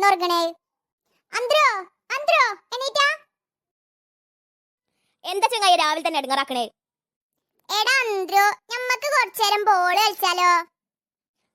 കിടന്നുറങ്ങണേ അന്ത്രോ അന്ത്രോ എണീറ്റാ? എന്താ ചങ്ങായി രാവിലെ തന്നെ എടുങ്ങറാക്കണേ? എടാ അന്ത്രോ ഞമ്മക്ക് കുറച്ചേരം ബോൾ കളിച്ചാലോ?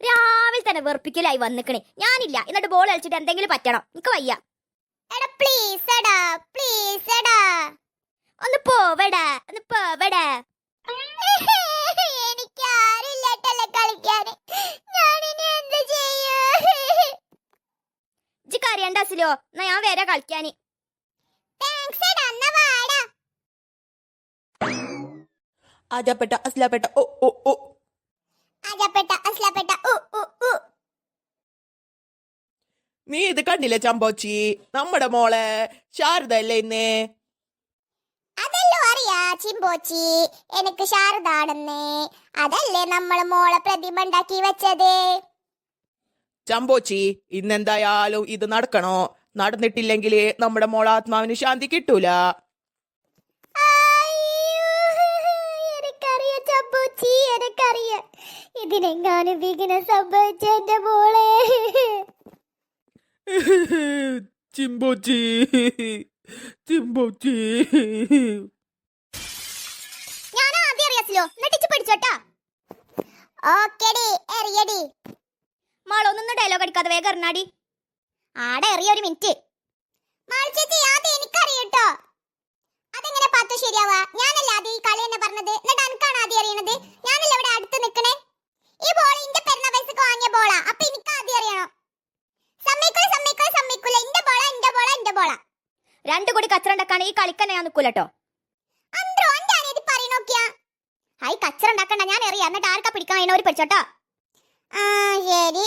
രാവിലെ തന്നെ വെറുപ്പിക്കലായി വന്നിക്കണേ. ഞാനില്ല. എന്നിട്ട് ബോൾ കളിച്ചിട്ട് എന്തെങ്കിലും പറ്റണം. എനിക്ക് വയ്യ. എടാ പ്ലീസ് എടാ പ്ലീസ് എടാ ഒന്ന് പോവടാ ഒന്ന് പോവടാ എനിക്ക് ആരില്ലട്ടല്ലേ കളിക്കാൻ ഞാനിനി എന്ത് ചെയ്യും കരയണ്ട അസിലോ എന്നാ ഞാൻ വരാ കളിക്കാന്. ആജാപ്പെട്ട അസ്ലാപ്പെട്ട ഓ ഓ ഓ. അജപ്പെട്ട അസ്ലപ്പെട്ട ഓ ഓ ഓ. നീ ഇത് കണ്ടില്ല ചമ്പോച്ചി? നമ്മുടെ മോളെ ശാരദ അല്ലേ ഇന്ന്? അതല്ലോ അറിയാ ചിമ്പോച്ചി. എനിക്ക് ശാരദാണെന്ന്. അതല്ലേ നമ്മൾ മോളെ പ്രതിമ ഉണ്ടാക്കി വെച്ചത്? ചമ്പോച്ചി ഇന്നെന്തായാലും ഇത് നടക്കണോ? നടന്നിട്ടില്ലെങ്കിൽ നമ്മുടെ മോൾ ആത്മാവിന് ശാന്തി കിട്ടൂല. ഇതിനെങ്ങാനും വിഘ്നം സംഭവിച്ച എന്റെ മോളെ. ചിമ്പോച്ചി ചിമ്പോച്ചി. ഞാൻ ആദ്യം അറിയാസല്ലോ എന്നിട്ട് പിടിച്ചോട്ടാ. ഓക്കെടി എറിയടി ഒന്നും ഡയലോഗ് അടിക്കാതെ വേഗം എറിഞ്ഞാടി ആടെ എറിയ ഒരു മിനിറ്റ് എനിക്കറിയട്ടോ. അതെങ്ങനെ പത്ത് ശരിയാവാ? ഞാനല്ല ആദ്യം ഈ കളി തന്നെ പറഞ്ഞത്. എന്നിട്ട് എനിക്കാണ് ആദ്യം അറിയണത്? ഞാനല്ല ഇവിടെ അടുത്ത് നിക്കണേ. ഈ ബോൾ എന്റെ പെരുന്ന പൈസക്ക് വാങ്ങിയ ബോളാ അപ്പൊ എനിക്ക് ആദ്യം അറിയണം. സമ്മതിക്കൂല സമ്മതിക്കൂല സമ്മതിക്കൂല. എന്റെ ബോളാ എന്റെ ബോളാ എന്റെ ബോളാ രണ്ടു കൂടി കച്ചറണ്ടാക്കാണ് ഈ കളിക്കന്നെ ഞാൻ നിക്കൂലട്ടോ അന്ത്രോ എന്റെ അനിയത്തി പറയണോക്കിയാ ഹായ് കച്ചറണ്ടാക്കണ്ട ഞാൻ എറിയാം. എന്നിട്ട് ആർക്കാ പിടിക്കാൻ അതിനോട് പിടിച്ചോട്ടോ ആ ശരി.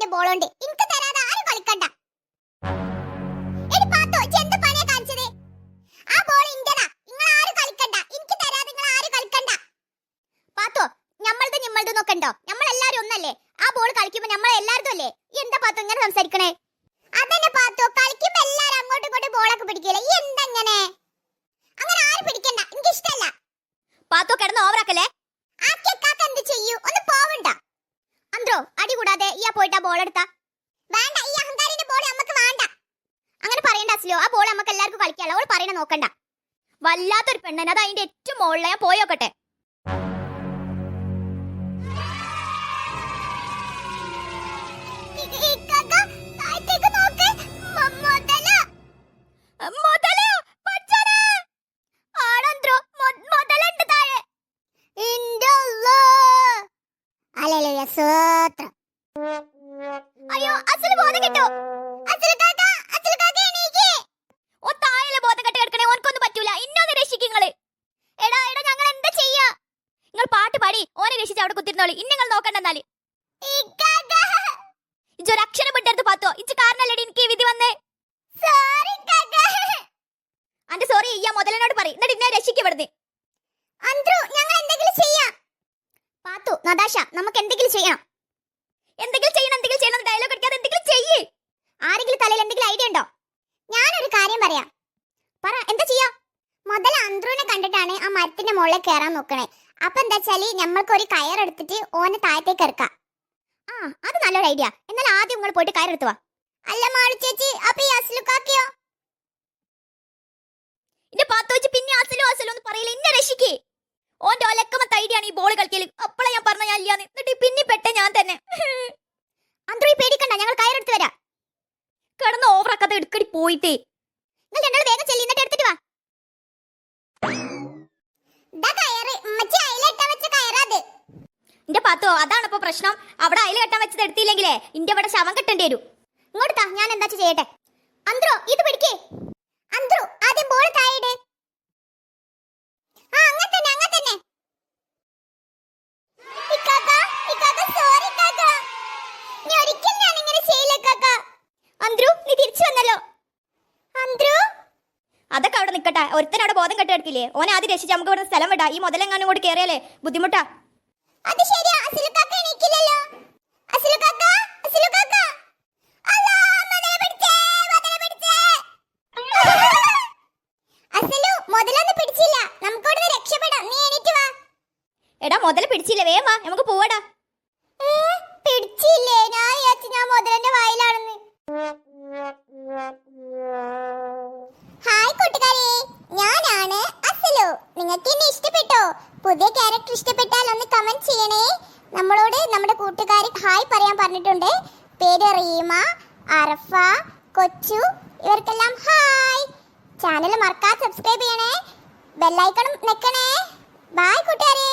ആരും കളിക്കണ്ട. പാത്തോ ഞമ്മളത് ഞമ്മളത് നോക്കണ്ടോ? നമ്മളെല്ലാരും ഒന്നല്ലേ? ആ ബോൾ കളിക്കുമ്പോ നമ്മൾ എല്ലാവരും അല്ലേ? എന്താ പാത്തു ഇങ്ങനെ സംസാരിക്കണേ? അതന്നെ പാത്തു കളിക്കുമ്പോ എല്ലാരും അങ്ങോട്ടും ഇങ്ങോട്ടും ബോളൊക്കെ പിടിക്കില്ല ഈ എന്തെങ്ങനെ? അങ്ങനെ ആരും പിടിക്കണ്ട. എനിക്ക് ഇഷ്ടല്ല പാത്തോ കിടന്ന് ഓവറാക്കല്ലേ ആ കെക്കാക്ക എന്ത് ചെയ്യൂ ഒന്ന് പോവണ്ട അന്ത്രോ അടി കൂടാതെ ഈ ആ പോയിട്ട് ബോൾ എടുത്താ. വേണ്ട ഈ അഹങ്കാരിന്റെ ബോൾ നമുക്ക് വേണ്ട. അങ്ങനെ പറയണ്ട അസ്ലോ ആ ബോൾ നമുക്ക് എല്ലാവർക്കും കളിക്കാനുള്ള. അവൾ പറയണ നോക്കണ്ട. വല്ലാത്തൊരു പെണ്ണൻ അത് അതിന്റെ ഏറ്റവും മുകളിൽ ഞാൻ പോയോക്കട്ടെ അസൽ ബോധം കിട്ടോ. അച്ഛൻ കാക്ക, അച്ഛൻ കാക്ക എണീക്ക്. ഓ താഴെ ബോധം കെട്ട് കിടക്കണേ ഓനക്കൊന്നും പറ്റൂല. ഇന്നൊന്ന് രക്ഷിക്കുങ്ങൾ എടാ എടാ ഞങ്ങൾ എന്താ ചെയ്യാ? നിങ്ങൾ പാട്ട് പാടി ഓനെ രക്ഷിച്ച് അവിടെ കുത്തിരുന്നോളി. ഇന്ന നിങ്ങൾ നോക്കണ്ടെന്നാൽ ഇക്കാക്ക, ഇജ്ജൊരു അക്ഷരം വിട്ടെടുത്ത് പാത്തോ. ഇജ്ജ് കാരണല്ലടി എനിക്ക് ഈ വിധി വന്നേ. Sorry അന്റെ സോറി ഈ മുതലിനോട് പറയും. എന്നിട്ട് ഇന്നെ രക്ഷിക്കപ്പെടുന്നേ അന്ത്രു, ഞങ്ങൾ എന്തെങ്കിലും ചെയ്യാം. പാത്തു നദാശ നമുക്ക് എന്തെങ്കിലും ചെയ്യണം. എന്തെങ്കിലും ചെയ്യണം എന്തെങ്കിലും ചെയ്യണം ഡയലോഗ് അടിക്കാതെ എന്തെങ്കിലും ചെയ്യ്. ആരെങ്കിലും തലയിൽ എന്തെങ്കിലും ഐഡിയ ഉണ്ടോ? ഞാനൊരു കാര്യം പറയാം. പറ എന്താ ചെയ്യാ? മുതൽ അന്ത്രുവിനെ കണ്ടിട്ടാണ് ആ മരത്തിന്റെ മുകളിൽ കയറാൻ നോക്കണേ. അപ്പൊ എന്താ വെച്ചാൽ നമ്മൾക്ക് ഒരു കയർ എടുത്തിട്ട് ഓനെ താഴത്തേക്ക് ഇറക്കാം. ആ അത് നല്ലൊരു ഐഡിയ എന്നാൽ ആദ്യം നിങ്ങൾ പോയിട്ട് കയറെടുത്ത് വാ. അല്ല മാളു ചേച്ചി അപ്പൊ ഈ അസ്ലുക്കാക്കിയോ എന്റെ പാത്തു വെച്ച് പിന്നെ അസലോ അസലോ എന്ന് പറയില്ല? ഇന്നെ രക്ഷിക്കേ. ഓന്റെ ഒലക്കമത്തെ ഐഡിയ ആണ് ഈ ബോൾ കളിക്കൽ. അപ്പളെ ഞാൻ പറഞ്ഞ ഞാൻ ഇല്ലാന്ന്. എന്നിട്ട് പിന്നെ പെട്ട ഞാൻ തന്നെ അന്ത്രോ പേടിക്കണ്ട ഞങ്ങൾ കയറെടുത്ത് വരാം. കിടന്ന് ഓവറാക്കാതെ എടുക്കടി പോയിട്ടേ. നിങ്ങൾ രണ്ടാൾ വേഗം ചെല്ലി എന്നിട്ട് എടുത്തിട്ട് വാ. എന്റെ പാത്തോ അതാണ് ഇപ്പൊ പ്രശ്നം. അവിടെ അയൽ കെട്ടാൻ വെച്ചത് എടുത്തില്ലെങ്കിലേ ഇന്റെ ഇവിടെ ശവം കെട്ടേണ്ടി വരും. ഇങ്ങോട്ടാ ഞാൻ എന്താ ചെയ്യട്ടെ? അന്ത്രോ ഇത് പിടിക്കേ അന്ത്രു ആദ്യം ബോൾ താഴെ ആ അങ്ങനെ തന്നെ അങ്ങനെ തന്നെ ഇക്കാക്ക ഇക്കാക്ക സോറി ഇക്കാക്ക ഒരുത്തൻ അവിടെ ബോധം കെട്ട് കിടക്കില്ലേ ഓനെ ആദ്യം രക്ഷിച്ച് നമുക്ക് ഇവിടെ സ്ഥലം വിടാം. ഈ മുതലെങ്ങാനും കൂടി കയറിയാലേ ബുദ്ധിമുട്ടാ. അത് ശരിയാ. അസിലുക്കാക്ക എണീക്കില്ലല്ലോ. അസിലുക്കാക്ക അസിലുക്കാക്ക. അസിലു മുതലൊന്നും പിടിച്ചില്ല. നമുക്ക് ഇവിടുന്ന് രക്ഷപ്പെടാം. നീ എണീറ്റ് വാ. എടാ മുതൽ പിടിച്ചില്ല? വേഗം വാ നമുക്ക് പോവടാ. പിടിച്ചില്ലേ? ഞാൻ ഞാൻ മുതലന്റെ വായിലാണെന്ന്. കൂട്ടുകാരെ ഞാനാണ് അസലു. നിങ്ങൾക്ക് എന്നെ ഇഷ്ടപ്പെട്ടോ? പുതിയ ക്യാരക്ടർ ഇഷ്ടപ്പെട്ടാൽ ഒന്ന് കമന്റ് ചെയ്യണേ. നമ്മളോട് നമ്മുടെ കൂട്ടുകാർ ഹായ് പറയാൻ പറഞ്ഞിട്ടുണ്ട്. പേര് റീമ അറഫ കൊച്ചു ഇവർക്കെല്ലാം ഹായ്. ചാനൽ മറക്കാതെ സബ്സ്ക്രൈബ് ചെയ്യണേ. ബെല്ലൈക്കണം നിൽക്കണേ ബായ് കൂട്ടുകാരെ.